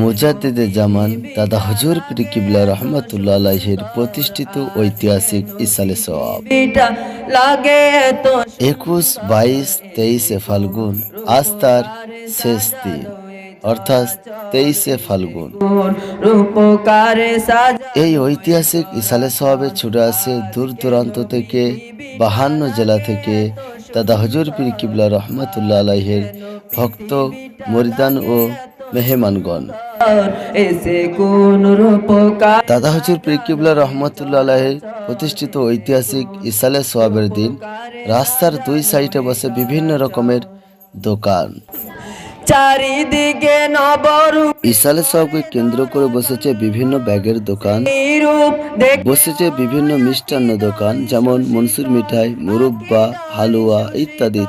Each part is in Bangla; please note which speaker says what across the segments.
Speaker 1: মুজাদ্দিদে জামান দাদা হজুর পীর কিবলা রহমতুল্লাহ আলাইহের প্রতিষ্ঠিত ঐতিহাসিক ইসালে সওয়াব। একুশ বাইশ তেইশে ফাল্গুন আজ তার শেষ দিন অর্থাৎ তেইশে ফাল্গুন। এই ঐতিহাসিক ইসালে সওয়াবে ছুটে আসে দূর দূরান্ত থেকে বাহান্ন জেলা থেকে দাদা হজুর পীর কিবলা রহমতুল্লাহ আলাইহের ভক্ত মরিদান ও মেহমানগণ। দাদা হজুর প্রিকিবুল্লা কিবলা রহমতুল্লাহ প্রতিষ্ঠিত ঐতিহাসিক ইসালে সোয়াবের দিন রাস্তার দুই সাইডে বসে বিভিন্ন রকমের দোকান।
Speaker 2: চারিদিকে নবরূপ।
Speaker 1: ইসালে কেন্দ্র করে বসেছে বিভিন্ন ব্যাগের দোকান। বসেছে বিভিন্ন মিষ্টান্ন দোকান যেমন মনসুর মিঠাই মুরব্বা হালুয়া ইত্যাদি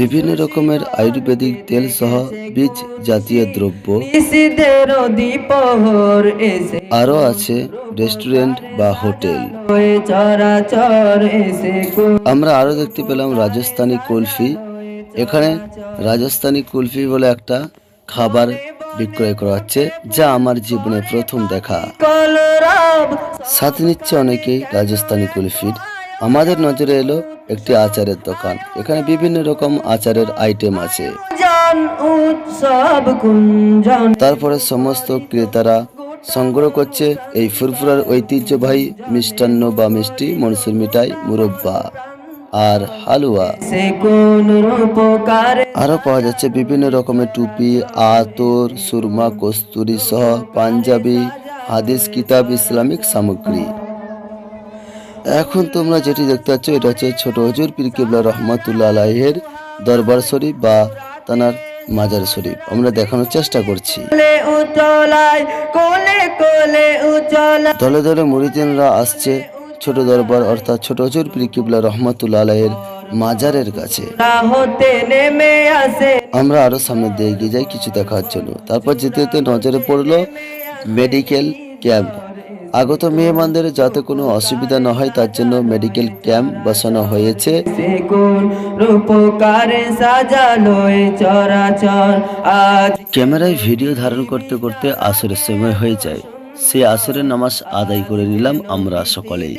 Speaker 1: বিভিন্ন রকমের আয়ুর্বেদিক তেল সহ বীজ জাতীয় দ্রব্য। আরও আছে রেস্টুরেন্ট বা হোটেল। আমরা আরও দেখতে পেলাম রাজস্থানী কুলফি। এখানে রাজস্থানি কুলফি বলে একটা খাবার বিক্রয় করা হচ্ছে যা আমার জীবনে প্রথম দেখা। সাথে নিচ্ছে অনেকেই রাজস্থানি কুলফির। আমাদের নজরে এলো একটি আচারের দোকান। এখানে বিভিন্ন রকম আচারের আইটেম আছে। তারপরে সমস্ত ক্রেতারা সংগ্রহ করছে এই ফুরফুরার ঐতিহ্যবাহী মিষ্টান্ন বা মিষ্টি মনসুর মিঠাই মুরব্বা। আর হালুয়া। আরও পাওয়া যাচ্ছে বিভিন্ন রকমের টুপি, আতর, সুরমা, কস্তুরি সহ পাঞ্জাবি, হাদিস, কিতাব, ইসলামিক সামগ্রী। এখন তোমরা যেটি দেখতে পাচ্ছ, এটা হচ্ছে ছোট হজুর পীর কিবলা রহমাতুল্লাহ আলাইহের দরবার শরীফ বা তানার মাজার শরীফ। আমরা দেখানোর চেষ্টা করছি। দলে দলে মুরিদিনরা আসছে ছোট দরবার অর্থাৎ ছোট হজুর পীর কিবলা রহমাতুল্লাহ আলাইহের মাজারের কাছে। আমরা আরও সামনে দিয়ে এগিয়ে যাই কিছু দেখার জন্য। তারপর যেতে যেতে নজরে পড়ল মেডিকেল ক্যাম্প। আগত মেহমানদের যাতে কোনো অসুবিধা না হয় তার জন্য মেডিকেল ক্যাম্প বসানো হয়েছে। ক্যামেরায় ভিডিও ধারণ করতে করতে আসরের সময় হয়ে যায়। সেই আসরের নামাজ আদায় করে নিলাম আমরা সকলেই।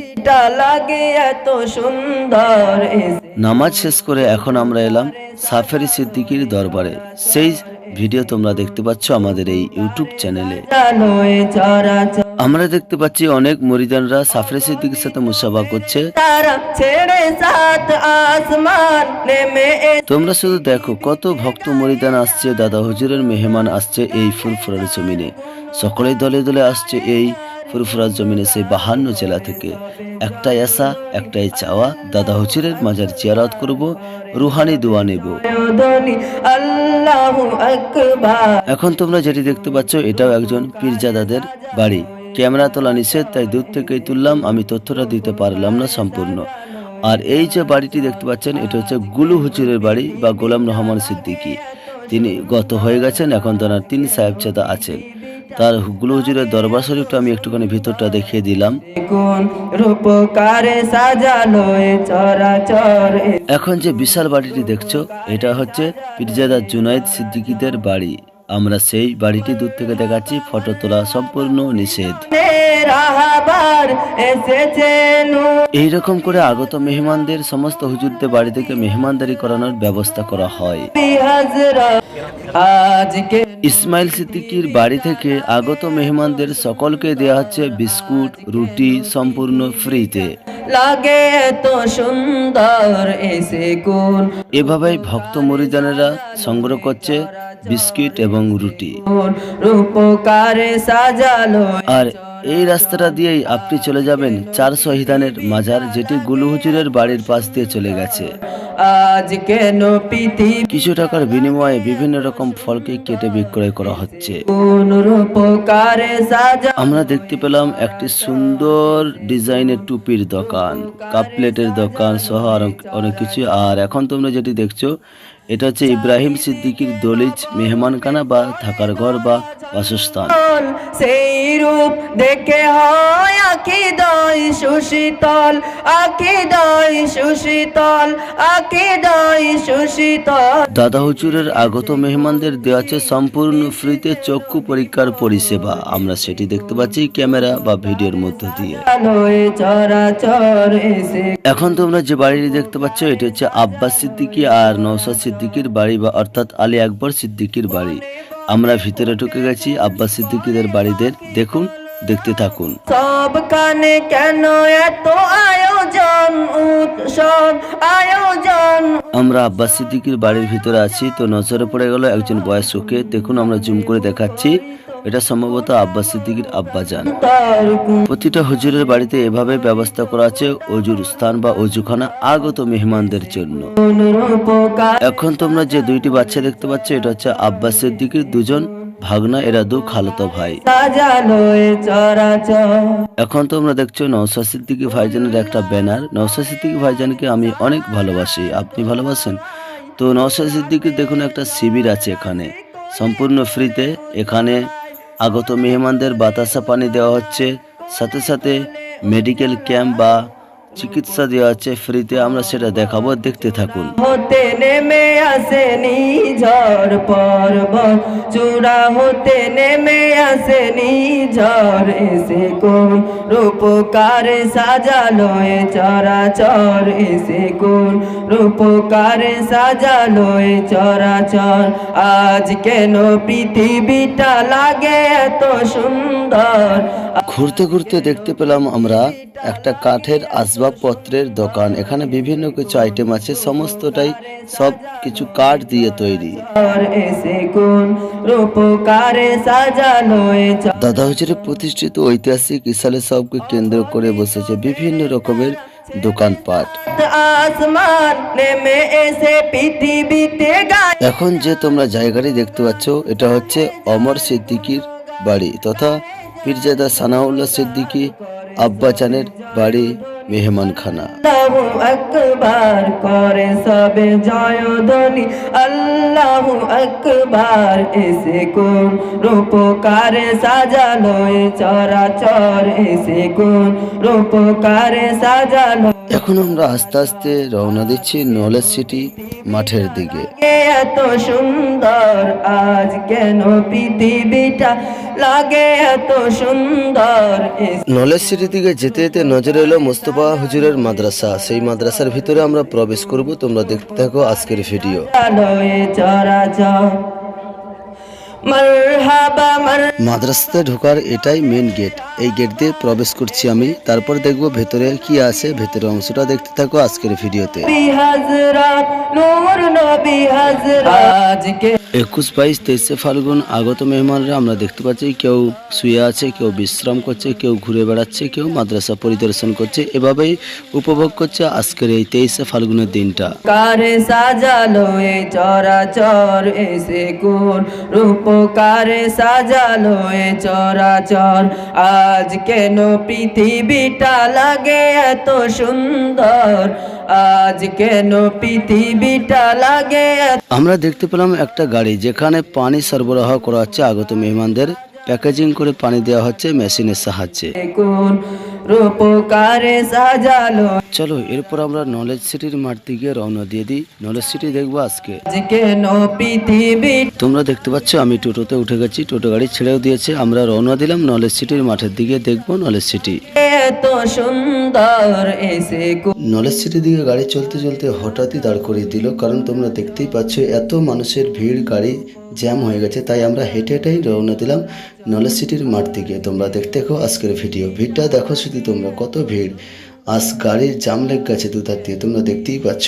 Speaker 2: এসে
Speaker 1: নামাজ শেষ করে এখন আমরা এলাম সাফেরি সিদ্দিকির দরবারে। সেই ভিডিও তোমরা দেখতে পাচ্ছ আমাদের এই ইউটিউব চ্যানেলে। আমরা দেখতে পাচ্ছি অনেক মরিদানরা সাফরে সিদ্দিকের সাথে মুসাফা করছে। তোমরা শুধু দেখো কত ভক্ত মরিদান আসছে দাদা হুজুরের মেহমান আসছে এই ফুরফুরার জমিনে। সকলেই দলে দলে আসছে। এই ফুরফুরার জমিনে সেই বাহান্ন জেলা থেকে। একটাই আশা, একটাই চাওয়া, দাদা হুজুরের মাজার জিয়ারত করব, রুহানি দোয়া নেব। এখন তোমরা যেটি দেখতে পাচ্ছ, এটাও একজন পীরজাদাদের বাড়ি। ক্যামেরা তোলা নিষেধ, তাই দূর থেকেই তুললাম, আমি তথ্যটা দিতে পারলাম না সম্পূর্ণ। আর এই যে বাড়িটি দেখতে পাচ্ছেন, এটা হচ্ছে গুলু হুচুরের বাড়ি বা গোলাম রহমান সিদ্দিকী। তিনি গত হয়ে গেছেন, এখন তার তিন সাহেবজাদা আছেন। তার হুগলু হুজুরের দরবার শরীফটা আমি একটুখানি ভিতরটা দেখিয়ে দিলাম। এখন যে বিশাল বাড়িটি দেখছ এটা হচ্ছে পিরজাদা জুনাইদ সিদ্দিকীদের বাড়ি। আমরা সেই বাড়িটি দূর থেকে দেখাচ্ছি, ফটো তোলা সম্পূর্ণ নিষেধ। এইরকম করে আগত মেহমানদের, সমস্ত হুজুরদের বাড়ি থেকে মেহমানদারি করানোর ব্যবস্থা করা হয়। ইসমাইল সিদ্দিকির বাড়ি থেকে আগত মেহমানদের সকলকে দেওয়া হচ্ছে বিস্কুট, রুটি সম্পূর্ণ ফ্রিতে।
Speaker 2: লাগে এত সুন্দর
Speaker 1: ভক্ত মরিদানেরা সংগ্রহ করছে বিস্কিট এবং রুটি। আর এই রাস্তাটা দিয়েই আপনি চলে যাবেন চার শহীদানের মাজার যেটি গুলু হুজুরের বাড়ির পাশ দিয়ে চলে গেছে।
Speaker 2: আজ কেন
Speaker 1: কিছু টাকার বিনিময়ে বিভিন্ন রকম ফলকে কেটে বিক্রয় করা হচ্ছে। আমরা দেখতে পেলাম একটি সুন্দর ডিজাইনের টুপির দোকান কাপ প্লেটের দোকান সহ আরও অনেক কিছু। আর এখন তোমরা যেটি দেখছ এটা হচ্ছে ইব্রাহিম সিদ্দিকির দলিজ মেহমানখানা বা থাকার ঘর বা বাসস্থান।
Speaker 2: সেই রূপ দেখে হয় আকিদয় সুশীতল আকিদয় সুশীতল আকিদয় সুশীতল।
Speaker 1: দাদা হুজুরের আগত মেহমানদের দেওয়া আছে সম্পূর্ণ ফ্রিতে চক্ষু পরীক্ষার পরিষেবা। আমরা সেটি দেখতে পাচ্ছি ক্যামেরা বা ভিডিওর মধ্য দিয়ে। এখন তোমরা যে বাড়িটি দেখতে পাচ্ছ এটি হচ্ছে আব্বাস সিদ্দিকি আর নৌসাদ সিদ্দিকীর বাড়ি বা অর্থাৎ আলী আকবর সিদ্দিকির বাড়ি। আমরা ভিতরে ঢুকে গেছি, আব্বাস সিদ্দিকিদের বাড়িদের দেখুন দেখতে থাকুন।
Speaker 2: সব কানে কেন এত আয়োজন উৎসব আয়োজন?
Speaker 1: আমরা আব্বাস সিদ্দিকীর বাড়ির ভিতরে আছি তো নজরে পড়ে গেল একজন বয়স্ককে। দেখুন আমরা জুম করে দেখাচ্ছি। এটা সম্ভবত আব্বাস সিদ্দিকীর আব্বাজান। প্রতিটা হুজুরের বাড়িতে এভাবে ব্যবস্থা করা আছে অজুর স্থান বা অজুখানা আগত মেহমানদের জন্য। এখন তোমরা যে দুইটি বাচ্চা দেখতে পাচ্ছ এটা হচ্ছে আব্বাস সিদ্দিকীর দুজন ভাগনা এরা দু খালতো ভাই। এখন তোমরা দেখছ নৌসা সিদ্দিকী ভাইজানের একটা ব্যানার। নৌসা সিদ্দিকী ভাইজানকে আমি অনেক ভালোবাসি আপনি ভালোবাসেন? তো নৌসা সিদ্দিকীর দেখুন একটা শিবির আছে এখানে। সম্পূর্ণ ফ্রিতে। এখানে আগত মেহমানদের বাতাসা পানি দেওয়া হচ্ছে। সাথে সাথে মেডিকেল ক্যাম্প বা চিকিৎসা দেওয়া আছে ফ্রিতে আমরা সেটা দেখাবো দেখতে থাকুন।
Speaker 2: হতে নেমে আসেনি ঝড় পর্বত চূড়া হতে নেমে আসেনি ঝড় এসে কোন রূপকার সাজালো এ চরাচর এসে কোন রূপকার সাজালো এ চরাচর। আজ কেন পৃথিবীটা লাগে এত সুন্দর?
Speaker 1: ঘুরতে ঘুরতে দেখতে পেলাম আমরা একটা কাঠের আসবাবপত্রের দোকান। এখানে বিভিন্ন কিছু আইটেম আছে, সমস্তটাই সব কিছু কাঠ দিয়ে তৈরি। দাদা হুজুরের প্রতিষ্ঠিত ঐতিহাসিক ইসালে সবকে কেন্দ্র করে বসেছে বিভিন্ন রকমের দোকানপাট। এখন যে তোমরা জায়গাটি দেখতে পাচ্ছ, এটা হচ্ছে অমর সিদ্দিকীর বাড়ি তথা পীরজাদা সানাউল্লাহ সিদ্দিকী আব্বাচানের বাড়ি। মেহমানখানা।
Speaker 2: আকবার করে সবে জয়ধ্বনি। আল্লাহু আকবার এসে কোন রূপকারে সাজালো চরাচর এসে কোন রূপকারে সাজালো।
Speaker 1: এখন আমরা আস্তে আস্তে রওনা দিচ্ছি নলেজ সিটি মাঠের দিকে।
Speaker 2: এত সুন্দর আজ কেন পৃথিবীটা লাগে এত সুন্দর?
Speaker 1: নলেজ সিটি দিকে যেতে যেতে নজরে এলো মোস্তফা হুজুরের মাদ্রাসা, সেই মাদ্রাসার ভিতরে আমরা প্রবেশ করব, তোমরা দেখতে থাকো আজকের ভিডিও। মাদ্রাসাতে ঢোকার এটাই মেন গেট এই গেট দিয়ে প্রবেশ করছি আমি, তারপর দেখব ভেতরে কি আছে, ভেতরের অংশটা দেখতে থাকো আজকের ভিডিওতে। একুশ বাইশ তেইশে ফাল্গুন, আগত মেহমানরা আমরা দেখতে পাচ্ছি কেউ শুয়ে আছে, কেউ বিশ্রাম করছে, কেউ ঘুরে বেড়াচ্ছে, কেউ মাদ্রাসা পরিদর্শন করছে। এভাবেই উপভোগ করছে আজকের এই তেইশে ফাল্গুনের দিনটা।
Speaker 2: কারে চরাচর এ চরাচর? আজ কেন পৃথিবীটা লাগে এত সুন্দর? আজ কেন পৃথিবীটা লাগে?
Speaker 1: আমরা দেখতে পেলাম একটা গাড়ি যেখানে পানি সরবরাহ করা হচ্ছে আগত মেহমানদের। প্যাকেজিং করে পানি দেওয়া হচ্ছে মেশিনের সাহায্যে। চলো এরপর আমরা নলেজ সিটির মাঠ দিকে রওনা দিয়ে দিই। নলেজ সিটি দেখব আজকে। তোমরা দেখতে পাচ্ছ আমি টোটোতে উঠে গেছি। টোটো গাড়ি ছেড়েও দিয়েছে। আমরা রওনা দিলাম নলেজ সিটির মাঠের দিকে। দেখব নলেজ সিটি।
Speaker 2: এত সুন্দর এসে
Speaker 1: নলেজ সিটি দিকে গাড়ি চলতে চলতে হঠাৎই দাঁড় করিয়ে দিল, কারণ তোমরা দেখতেই পাচ্ছ এত মানুষের ভিড়, গাড়ি জ্যাম হয়ে গেছে, তাই আমরা হেঁটে হেঁটেই রওনা দিলাম নলেজ সিটির মাঠ দিকে। তোমরা দেখতে দেখো আজকের ভিডিও। ভিড়টা দেখো শুধু তোমরা, কত ভিড়। আজ গাড়ির জাম লেগ গেছে দুধার দিয়ে, তোমরা দেখতেই পাচ্ছ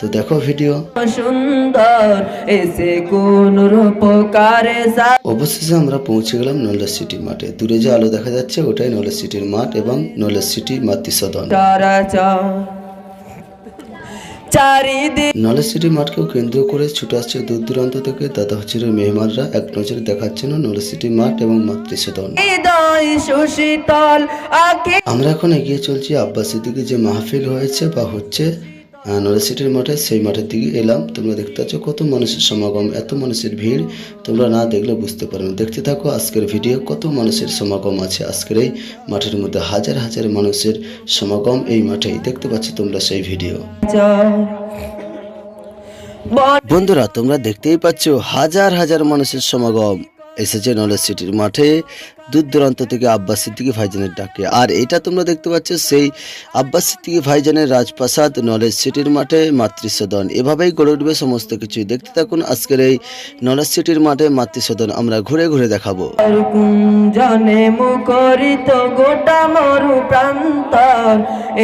Speaker 1: তো দেখো ভিডিও
Speaker 2: সুন্দর এসে কোন রূপকারে
Speaker 1: অবশেষে আমরা পৌঁছে গেলাম নলেজ সিটি মাঠে। দূরে যে আলো দেখা যাচ্ছে ওটাই নলেজ সিটির মাঠ এবং নলেজ সিটি মাতৃ সদন নলেজ সিটি মাঠকেও কেন্দ্র করে ছুটে আসছে দূর দূরান্ত থেকে দাদা হচ্ছিলেন মেহমানরা। এক নজরে দেখাচ্ছেন নলেজ সিটি মাঠ এবং মাতৃ সদন
Speaker 2: হৃদয় সুশীতল আখি
Speaker 1: আমরা এখন এগিয়ে চলছি আব্বাস সিদ্দিকি যে মাহফিল হয়েছে বা হচ্ছে নলেজ সিটির মাঠে, সেই মাঠের দিকে এলাম। তোমরা দেখতে পাচ্ছ কত মানুষের সমাগম, এত মানুষের ভিড়। তোমরা না দেখলে বুঝতে পারো না। দেখতে থাকো আজকের ভিডিও, কত মানুষের সমাগম আছে আজকের এই মাঠের মধ্যে। হাজার হাজার মানুষের সমাগম এই মাঠেই। দেখতে পাচ্ছ তোমরা সেই ভিডিও। বন্ধুরা, তোমরা দেখতেই পাচ্ছ হাজার হাজার মানুষের সমাগম। এসেছে নলেজ সিটির মাঠে। দূর দূরান্ত থেকে আব্বাস সিদ্দিকী ভাইজানের ডাকে। আর এটা তোমরা দেখতে পাচ্ছ, সেই আব্বাস সিদ্দিকী ভাইজানের রাজপ্রাসাদ নলেজ সিটির মাঠে মাতৃসদন। এভাবেই গড়ে উঠবে সমস্ত কিছুই। দেখতে থাকুন আজকের এই নলেজ সিটির মাঠে মাতৃসদন। আমরা ঘুরে ঘুরে দেখাবো।
Speaker 2: মুখরিত গোটা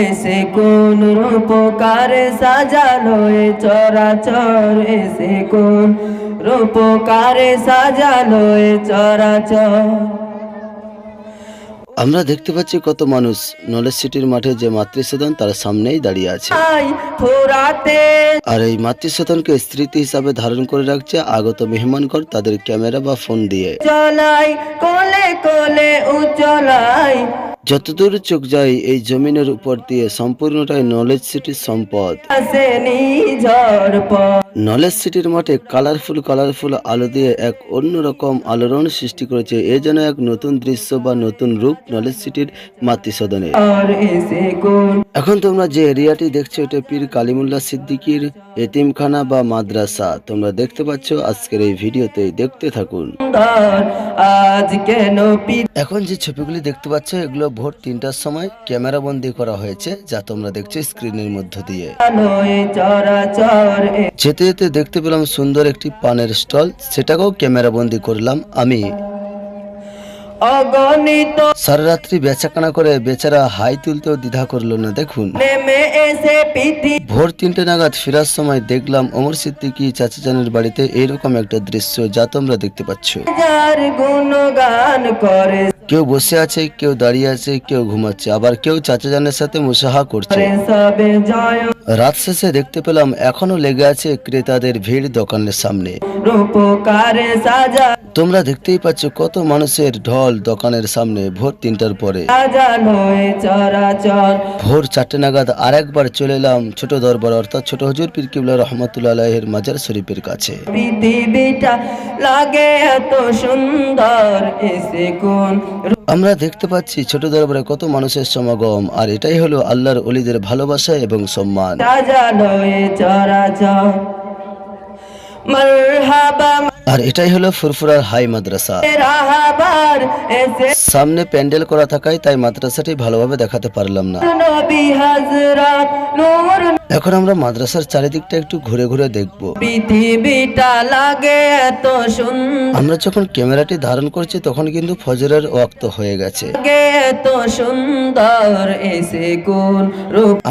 Speaker 2: এসে কোন রূপকারে সাজালো এ চরাচর। এসে কোন রূপকারে সাজালো এ চরাচর।
Speaker 1: আমরা দেখতে পাচ্ছি কত মানুষ। নলেজ সিটির মাঠে যে মাতৃসদন তার সামনেই দাঁড়িয়ে আছে। আর এই মাতৃসদনকে স্মৃতি হিসাবে ধারণ করে রাখছে আগত মেহমানগণ তাদের ক্যামেরা বা ফোন দিয়ে। যতদূর চোখ যায় এই জমিনের উপর দিয়ে সম্পূর্ণটাই নলেজ সিটির সম্পদ। নলেজ সিটির মাঠে কালারফুল কালারফুল আলো দিয়ে এক অন্যরকম আলোড়ন সৃষ্টি করেছে। এ যেন এক নতুন দৃশ্য বা নতুন রূপ নলেজ সিটির মাতৃসদনে। এখন তোমরা যে এরিয়াটি দেখছ এটা পীর কালিমুল্লাহ সিদ্দিকীর এতিমখানা বা মাদ্রাসা। তোমরা দেখতে পাচ্ছ আজকের এই ভিডিওতে দেখতে থাকুন।
Speaker 2: আজ কেন
Speaker 1: এখন যে ছবিগুলি দেখতে পাচ্ছ এগুলো ভোর তিনটার সময় ক্যামেরা বন্দি করা হয়েছে যা তোমরা দেখছ স্ক্রিনের মধ্য দিয়ে। যেতে যেতে দেখতে পেলাম সুন্দর একটি পানের স্টল সেটাকেও ক্যামেরা বন্দি করলাম আমি। সারা রাত্রি বেচাকেনা করে বেচারা হাই তুলতেও দ্বিধা করল না দেখুন। ভোর তিনটে নাগাদ ফেরার সময় দেখলাম অমর সিদ্দিকি চাচাজানের বাড়িতে এইরকম একটা দৃশ্য যা তোমরা দেখতে পাচ্ছ। কেউ বসে আছে, কেউ দাঁড়িয়ে আছে, কেউ ঘুমাচ্ছে। আবার কেউ চাচাজানের সাথে মুসাহা করছে। রাত শেষে দেখতে পেলাম এখনও লেগে আছে ক্রেতাদের ভিড় দোকানের সামনে। তোমরা দেখতেই পাচ্ছ কত মানুষের ঢল দোকানের সামনে ভোর তিনটার পরে। ভোর চারটে নাগাদ আরেকবার চলে এলাম ছোট দরবার, অর্থাৎ ছোট হজুর পীর কিবলা রহমতুল্লাহ আলাহের মাজার শরীফের কাছে।
Speaker 2: লাগে এত সুন্দর, এসে কোন
Speaker 1: আমরা দেখতে পাচ্ছি ছোট দরবারে কত মানুষের সমাগম, আর এটাই হলো আল্লাহর অলিদের ভালোবাসা এবং সম্মান। আর এটাই হলো ফুরফুরার হাই মাদ্রাসা। সামনে প্যান্ডেল করা থাকায় তাই মাদ্রাসাটি ভালোভাবে দেখাতে পারলাম না। এখন আমরা মাদ্রাসার চারিদিকটা একটু ঘুরে ঘুরে দেখব। আমরা যখন ক্যামেরাটি ধারণ করছি তখন কিন্তু ফজরের ওয়াক্ত হয়ে গেছে।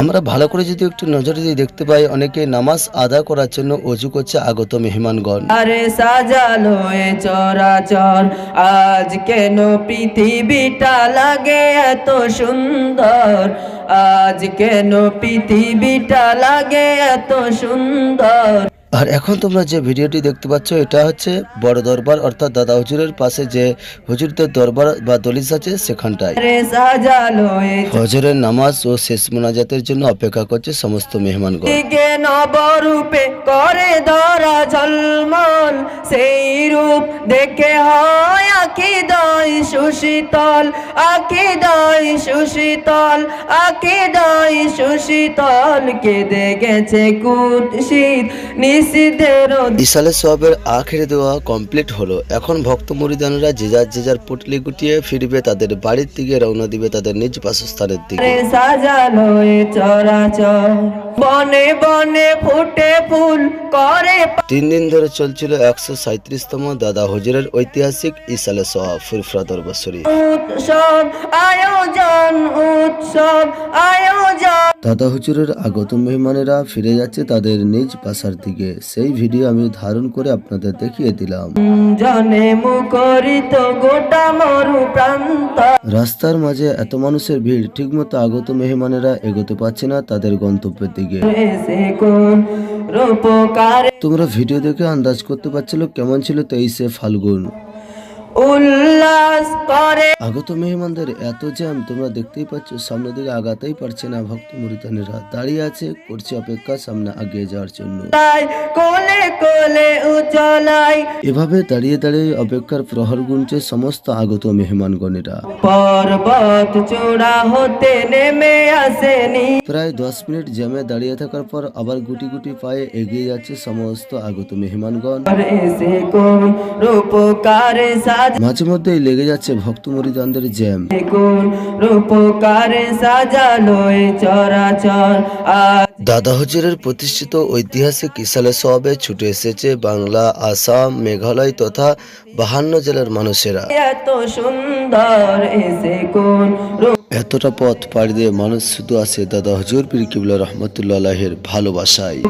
Speaker 1: আমরা ভালো করে যদি একটু নজর দিয়ে দেখতে পাই, অনেকে নামাজ আদা করার জন্য অজু করছে আগত মেহমানগণ।
Speaker 2: আরে এ চরাচর। আজ কেন পৃথিবীটা লাগে এত সুন্দর? আজ কেন পৃথিবীটা লাগে এত সুন্দর?
Speaker 1: আর এখন তোমরা যে ভিডিওটি দেখতে পাচ্ছ এটা হচ্ছে বড় দরবার অর্থাৎ দাদা হুজুরের পাশে যে হুজুরদের দরবার বা দলিস আছে সেখানটায়। ফজরের নামাজ ও শেষ মোনাজাতের জন্য অপেক্ষা করছে সমস্ত
Speaker 2: মেহমান নবরূপে করে ধরা ঝলমল সেই রূপ দেখে হয় দয় সুশীতল আখি দয় সুশীতল আখি দয় সুশীতল কেঁদে গেছে কুট শীত নিষিদ্ধের
Speaker 1: ইসালে সোয়াবের আখেরে দেওয়া কমপ্লিট হলো। এখন ভক্ত মরিদানরা যে যার যে যার পুটলি গুটিয়ে ফিরবে তাদের বাড়ির দিকে রওনা দিবে তাদের নিজ বাসস্থানের দিকে।
Speaker 2: সাজালো এ চরাচর। বনে বনে ফুটে ফুল করে
Speaker 1: তিন দিন ধরে চলছিল একশো সাঁত্রিশতম দাদা হজুরের ঐতিহাসিক ইসালে সহ ফুরফরাদর বছরী
Speaker 2: উৎসব আয়োজন উৎসব আয়োজন
Speaker 1: দাদা হুজুরের আগত মেহমানেরা ফিরে যাচ্ছে তাদের নিজ বাসার দিকে। সেই ভিডিও আমি ধারণ করে আপনাদের দেখিয়ে দিলাম। রাস্তার মাঝে এত মানুষের ভিড় ঠিকমতো আগত মেহমানেরা এগোতে পারছে না তাদের গন্তব্যের দিকে। তোমরা ভিডিও দেখে আন্দাজ করতে পারছিল কেমন ছিল তেইশে ফাল্গুন।
Speaker 2: উল্লাস করে।
Speaker 1: আগত মেহমানদের এত জ্যাম তোমরা দেখতেই পাচ্ছ সামনের দিকে আগাতেই পারছে না ভক্ত মুরিদানেরা দাঁড়িয়ে আছে করছে অপেক্ষা সামনে আগিয়ে যাওয়ার জন্য।
Speaker 2: কোলে কোলে উচলাই
Speaker 1: এভাবে দাঁড়িয়ে দাঁড়িয়ে অপেক্ষার প্রহর গুনছে সমস্ত আগত মেহমানগণেরা।
Speaker 2: পর্বত চূড়া হতে নেমে আসেনি।
Speaker 1: প্রায় দশ মিনিট জ্যামে দাঁড়িয়ে থাকার পর আবার গুটি গুটি পায়ে এগিয়ে যাচ্ছে সমস্ত আগত মেহমানগণ।
Speaker 2: এসে কোন রূপকারে
Speaker 1: মাঝে মধ্যেই লেগে যাচ্ছে ভক্ত মুরিদানদের জ্যাম।
Speaker 2: রূপকারে সাজালো চরাচর
Speaker 1: দাদা হুজুরের প্রতিষ্ঠিত ঐতিহাসিক ইসালে সবে ছুটে এসেছে বাংলা আসাম মেঘালয় তথা বাহান্ন জেলার মানুষেরা।
Speaker 2: এত সুন্দর এসে কোন
Speaker 1: এতটা পথ পাড়ি দিয়ে মানুষ শুধু আসে দাদা হুজুর পীর কিবলা রহমতুল্লাহ আলাহের ভালোবাসায়।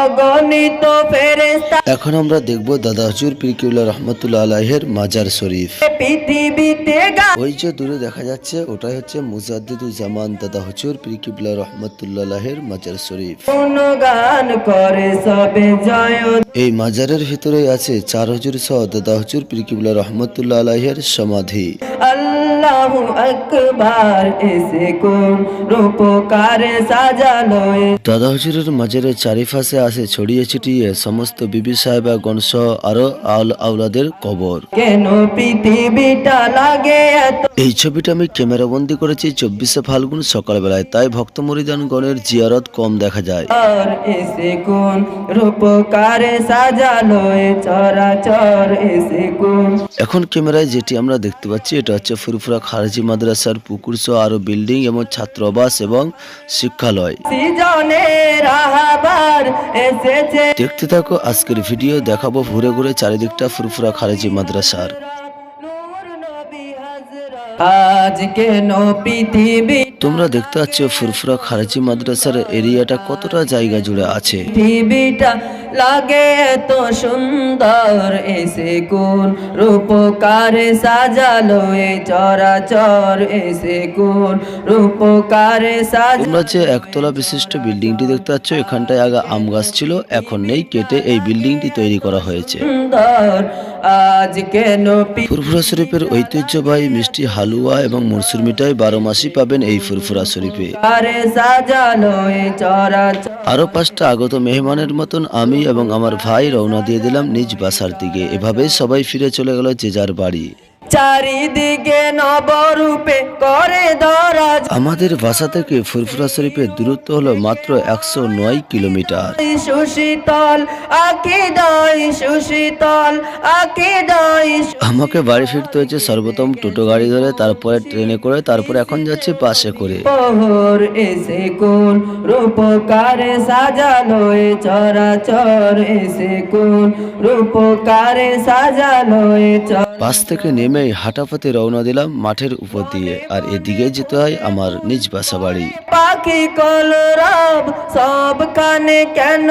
Speaker 2: অগণিত ফেরেস্তা
Speaker 1: এখন আমরা দেখব দাদা হুজুর পীর কিবলা রহমতুল্লাহ আলাহের মাজার শরীফ।
Speaker 2: পৃথিবীতে
Speaker 1: ওই যে দূরে দেখা যাচ্ছে ওটাই হচ্ছে মুজাদ্দিদুল জামান দাদা হুজুর পীর কিবলা রহমতুল্লাহ আলাহের মাজার শরীফ।
Speaker 2: গান করে সবে জয়।
Speaker 1: এই মাজারের ভিতরে আছে চার হুজুর সহ দাদা হুজুর পীর কিবলা রহমতুল্লাহ আলাহের সমাধি।
Speaker 2: আল্লাহু আকবার এসে কোন রূপকারে সাজালো
Speaker 1: দাদা হুজুরের মাজারের চারিপাশে আছে ছড়িয়ে ছিটিয়ে সমস্ত বিবি সাহেবা গণস আরও আল- আওলাদের কবর।
Speaker 2: কেন পৃথিবীটা লাগে
Speaker 1: এই ছবিটা আমি ক্যামেরা বন্দি করেছি চব্বিশে ফাল্গুন সকালবেলায় তাই ভক্ত মরিদানগণের জিয়ারত কম দেখা যায়।
Speaker 2: আর এসে কোন রূপকারে সাজালো চরাচর এসে কোন
Speaker 1: এখন ক্যামেরায় যেটি আমরা দেখতে পাচ্ছি এটা হচ্ছে ফুরফুরা খারজি মাদ্রাসার পুকুর সহ আরও বিল্ডিং এবং ছাত্রাবাস এবং শিক্ষালয়। দেখতে থাকো আজকের ভিডিও দেখাবো ঘুরে ঘুরে চারিদিকটা ফুরফুরা খারেজি মাদ্রাসার। তোমরা দেখতে পাচ্ছ ফুরফুরা খারেজি মাদ্রাসার এরিয়াটা কতটা জায়গা জুড়ে আছে।
Speaker 2: লাগে এত সুন্দর এসে কোন রূপকারে সাজালো এ চরাচর এসে কোন রূপকারে সাজ
Speaker 1: তোমরা যে একতলা বিশিষ্ট বিল্ডিংটি দেখতে পাচ্ছ এখানটায় আগে আম গাছ ছিল এখন নেই কেটে এই বিল্ডিংটি তৈরি করা হয়েছে।
Speaker 2: সুন্দর আজ কেন
Speaker 1: ফুরফুরা শরীফের ঐতিহ্যবাহী মিষ্টি হালুয়া এবং মরসুর মিঠাই বারো মাসই পাবেন এই ফুরফুরা শরীফে।
Speaker 2: সাজালো
Speaker 1: আরও পাঁচটা আগত মেহমানের মতন আমি এবং আমার ভাই রওনা দিয়ে দিলাম নিজ বাসার দিকে। এভাবে সবাই ফিরে চলে গেল যে যার বাড়ি।
Speaker 2: চারিদিকে নবরূপে করে ধরা
Speaker 1: আমাদের বাসা থেকে ফুরফুরা শরীফের দূরত্ব হলো মাত্র একশো নয় কিলোমিটার।
Speaker 2: সুশীতল আকি দয় সুশীতল আকি দয়
Speaker 1: আমাকে বাড়ি ফিরতে হয়েছে সর্বপ্রথম টোটো গাড়ি ধরে তারপরে ট্রেনে করে তারপরে এখন যাচ্ছে বাসে করে।
Speaker 2: পোহর এসে কোন রূপকারে সাজালো এ চরাচর এসে কোন রূপকারে সাজালো এ
Speaker 1: বাস থেকে নেমেই হাঁটাপথে রওনা দিলাম মাঠের উপর দিয়ে। আর এদিকে যেতে হয় আমার নিজ বাসা বাড়ি।
Speaker 2: পাখি কলরব, সব কানে কেন